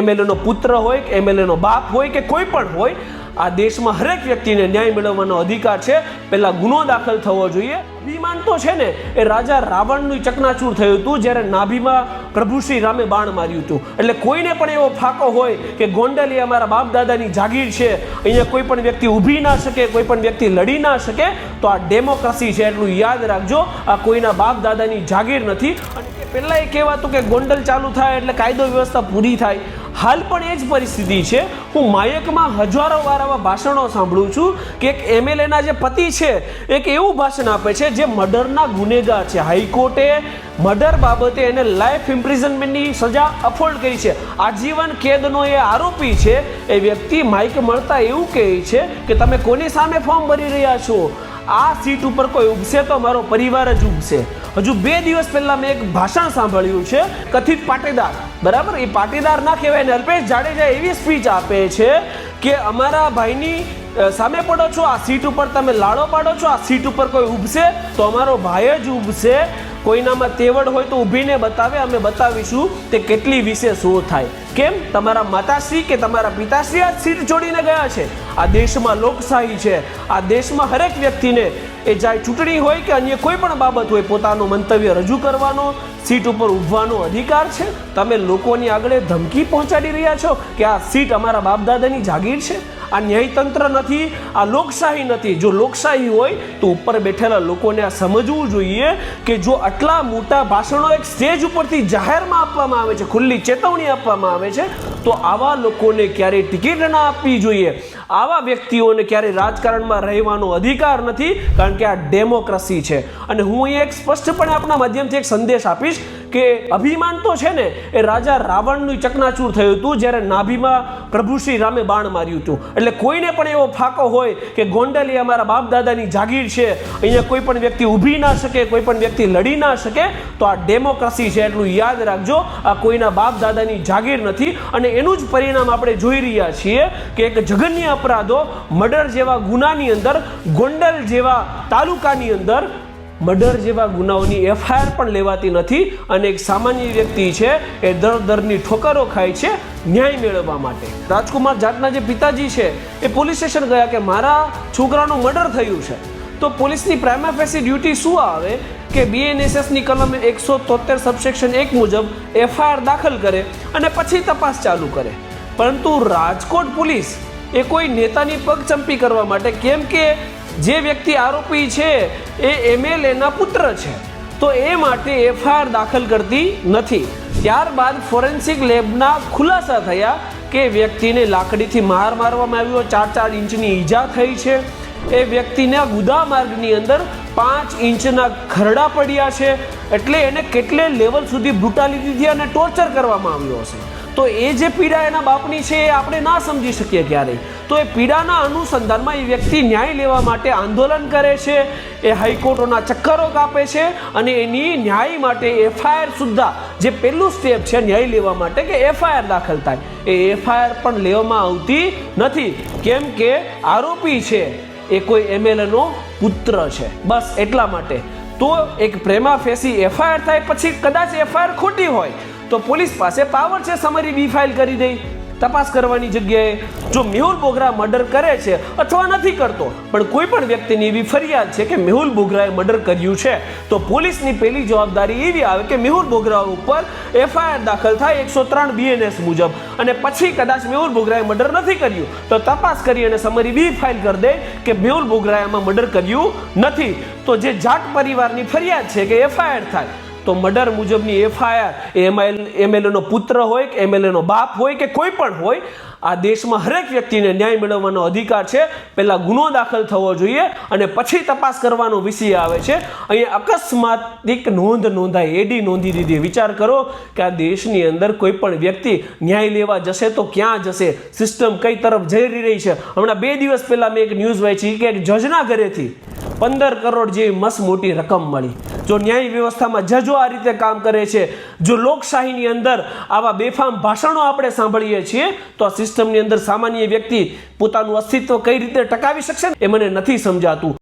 એમએલએનો પુત્ર હોય કે એમએલએનો બાપ હોય કે કોઈ પણ હોય, આ દેશમાં હરેક વ્યક્તિને ન્યાય મેળવવાનો અધિકાર છે. પહેલાં ગુનો દાખલ થવો જોઈએ. અભિમાન તો છે ને, એ રાજા રાવણનું ચકનાચૂર થયું હતું જ્યારે નાભીમાં પ્રભુ શ્રી રામે બાણ માર્યું હતું. એટલે કોઈને પણ એવો ફાકો હોય કે ગોંડલ એ અમારા બાપ દાદાની જાગીર છે, અહીંયા કોઈ પણ વ્યક્તિ ઊભી ના શકે, કોઈ પણ વ્યક્તિ લડી ના શકે, તો આ ડેમોક્રેસી છે એટલું યાદ રાખજો. આ કોઈના બાપ દાદાની જાગીર નથી. અને પહેલા એ કહેવાતું કે ગોંડલ ચાલુ થાય એટલે કાયદો વ્યવસ્થા પૂરી થાય. હાલ પણ એ જ પરિસ્થિતિ છે. હું માયકમાં હજારો વાર આવા ભાષણો સાંભળું છું કે એક એમએલએના જે પતિ છે, એક એવું ભાષણ આપે છે જે મર્ડરના ગુનેગાર છે. હાઈકોર્ટે મર્ડર બાબતે એને લાઈફ ઇમ્પ્રિઝનમેન્ટની સજા અફોર્ડ કરી છે. આજીવન કેદનો એ આરોપી છે. એ વ્યક્તિ માઇક મળતા એવું કહે છે કે તમે કોની સામે ફોર્મ ભરી રહ્યા છો? આ સીટ ઉપર કોઈ ઉગશે તો મારો પરિવાર જ ઉગશે. હજુ બે દિવસ પહેલા મેં એક ભાષણ સાંભળ્યું છે, કથિત પાટીદાર. બરાબર? એ પાટીદાર ના કહેવાય ને અલ્પેશ જાડેજા એવી સ્પીચ આપે છે કે અમારા ભાઈની સામે પડો છો, આ સીટ ઉપર તમે લાડો પાડો છો, આ સીટ ઉપર કોઈ ઉભશે, તો અમારો ભાઈ જ ઉભશે. કોઈનામાં તેવડ હોય તો ઊભીને બતાવે, અમે બતાવીશું તે કેટલી વિશે શું થાય. કેમ? તમારા માતાશ્રી કે તમારા પિતાશ્રી આ સીટ જોડીને ગયા છે? આ દેશમાં લોકશાહી છે. આ દેશમાં હરેક વ્યક્તિને એ ચાહે ચૂંટણી હોય કે અન્ય કોઈ પણ બાબત હોય, પોતાનું મંતવ્ય રજૂ કરવાનો, સીટ ઉપર ઊભવાનો અધિકાર છે? તમે લોકોની આગળ ધમકી પહોંચાડી રહ્યા છો કે આ સીટ અમારા બાપ દાદાની જાગીર છે? આ ન્યાયતંત્ર નથી, આ લોકશાહી નથી. જો લોકશાહી હોય, તો ઉપર બેઠેલા લોકોને આ સમજવું જોઈએ કે જો આટલા મોટા ભાષણો એક સ્ટેજ ઉપરથી જાહેરમાં આપવામાં આવે છે, ખુલ્લી ચેતવણી આપવામાં આવે છે, તો આવા લોકોને ક્યારેય ટિકિટ ના આપવી જોઈએ. આવા વ્યક્તિઓને ક્યારેય રાજકારણમાં રહેવાનો અધિકાર નથી, કારણ કે આ ડેમોક્રેસી છે. અને હું અહીંયા એક સ્પષ્ટપણે આપણા માધ્યમથી એક સંદેશ આપીશ કે અભિમાન તો છે ને, એ રાજા રાવણનું ચકનાચૂર થયું હતું જ્યારે નાભીમાં પ્રભુ શ્રી રામે બાણ માર્યું હતું. એટલે કોઈને પણ એવો ફાકો હોય કે ગોંડલ એ અમારા બાપ દાદાની જાગીર છે, અહીંયા કોઈ પણ વ્યક્તિ ઊભી ના શકે, કોઈ પણ વ્યક્તિ લડી ના શકે, તો આ ડેમોક્રેસી છે એટલું યાદ રાખજો. આ કોઈના બાપ દાદાની જાગીર નથી. અને એનું જ પરિણામ આપણે જોઈ રહ્યા છીએ કે એક જઘન્ય અપરાધો, મર્ડર જેવા ગુનાની અંદર, ગોંડલ જેવા તાલુકાની અંદર મર્ડર જેવા ગુનાઓની એફઆઈઆર પણ લેવાતી નથી અને એક સામાન્ય વ્યક્તિ છે એ દર દરની ઠોકરો ખાય છે ન્યાય મેળવવા માટે. રાજકુમાર જાટના જે પિતાજી છે એ પોલીસ સ્ટેશન ગયા કે મારા છોકરાનું મર્ડર થયું છે. તો પોલીસની પ્રાઇમા ફેસી ડ્યુટી શું આવે કે બીએનએસએસની કલમ એકસો તોતેર સબસેક્શન એક મુજબ એફઆઈઆર દાખલ કરે અને પછી તપાસ ચાલુ કરે. પરંતુ રાજકોટ પોલીસ એ કોઈ નેતાની પગચંપી કરવા માટે કેમ કે જે વ્યક્તિ આરોપી છે, એ એમએલએના પુત્ર છે. તો એ માટે એફઆઈઆર દાખલ કરતી નથી. ત્યારબાદ ફોરેન્સિક લેબના ખુલાસા થયા કે વ્યક્તિને લાકડીથી માર મારવામાં આવ્યો ચાર ચાર ઇંચની ઈજા થઈ છે. એ વ્યક્તિના ગુદા માર્ગની અંદર પાંચ ઇંચના ખરડા પડ્યા છે. એટલે એને કેટલે લેવલ સુધી બ્રુટાલિટીથી અને ટોર્ચર કરવામાં આવ્યો હશે? તો એ જે પીડા એના બાપની છે એ આપણે ના સમજી શકીએ ક્યારેય. તો એ પીડાના અનુસંધાનમાં એ વ્યક્તિ ન્યાય લેવા માટે આંદોલન કરે છે, એ હાઈકોર્ટોના ચક્કરો કાપે છે અને એની ન્યાય માટે એફઆઈઆર સુદ્ધા જે પહેલું સ્ટેપ છે ન્યાય લેવા માટે કે એફઆઈઆર દાખલ થાય. એ એફઆઈઆર પણ લેવામાં આવતી નથી. કેમ કે આરોપી છે, એ કોઈ એમએલએનો પુત્ર છે. બસ એટલા માટે. તો એક પ્રેમા ફેસી એફઆઈઆર થાય પછી કદાચ એફઆઈઆર ખોટી હોય તો પોલીસ પાસે પાવર છે, સમરી બી ફાઇલ કરી દે તપાસ કરવાની જગ્યાએ જો મેહુલ બોગરા મર્ડર કરે છે અથવા નથી કરતો, પણ કોઈ પણ વ્યક્તિની એવી ફરિયાદ છે કે મેહુલ બોગરાએ મર્ડર કર્યું છે, તો પોલીસની પહેલી જવાબદારી એવી આવે કે મેહુલ બોગરા ઉપર એફઆઈઆર દાખલ થાય એકસો ત્રણ બીએનએસ મુજબ. અને પછી કદાચ મેહુલ બોગરાએ મર્ડર નથી કર્યું, તો તપાસ કરી અને સમરી બી ફાઇલ કરી દે કે મેહુલ બોગરાએ આમાં મર્ડર કર્યું નથી. તો જે જાટ પરિવારની ફરિયાદ છે કે એફઆઈઆર થાય તો મર્ડર મુજબની એફઆઈઆર એમએલ, એમએલએનો પુત્ર હોય કે એમએલએનો બાપ હોય કે કોઈ પણ હોય, આ દેશમાં હરેક વ્યક્તિને ન્યાય મેળવવાનો અધિકાર છે. પહેલાં ગુનો દાખલ થવો જોઈએ અને પછી તપાસ કરવાનો વિષય આવે છે. અહીંયા અકસ્માતિક નોંધ નોંધાય, એડી નોંધી દીધી. વિચાર કરો કે આ દેશની અંદર કોઈ પણ વ્યક્તિ ન્યાય લેવા જશે તો ક્યાં જશે? સિસ્ટમ કઈ તરફ જઈ રહી છે? હમણાં બે દિવસ પહેલાં મેં એક ન્યૂઝ વાંચી કે એક જજના ઘરેથી પંદર કરોડ જેવી મસ્ત મોટી રકમ મળી. જો ન્યાય વ્યવસ્થામાં જજો આ રીતે કામ કરે છે, જો લોકશાહીની અંદર આવા બેફામ ભાષણો આપણે સાંભળીએ છીએ, તો આ સિસ્ટમની અંદર સામાન્ય વ્યક્તિ પોતાનું અસ્તિત્વ કઈ રીતે ટકાવી શકશે એ મને નથી સમજાતું.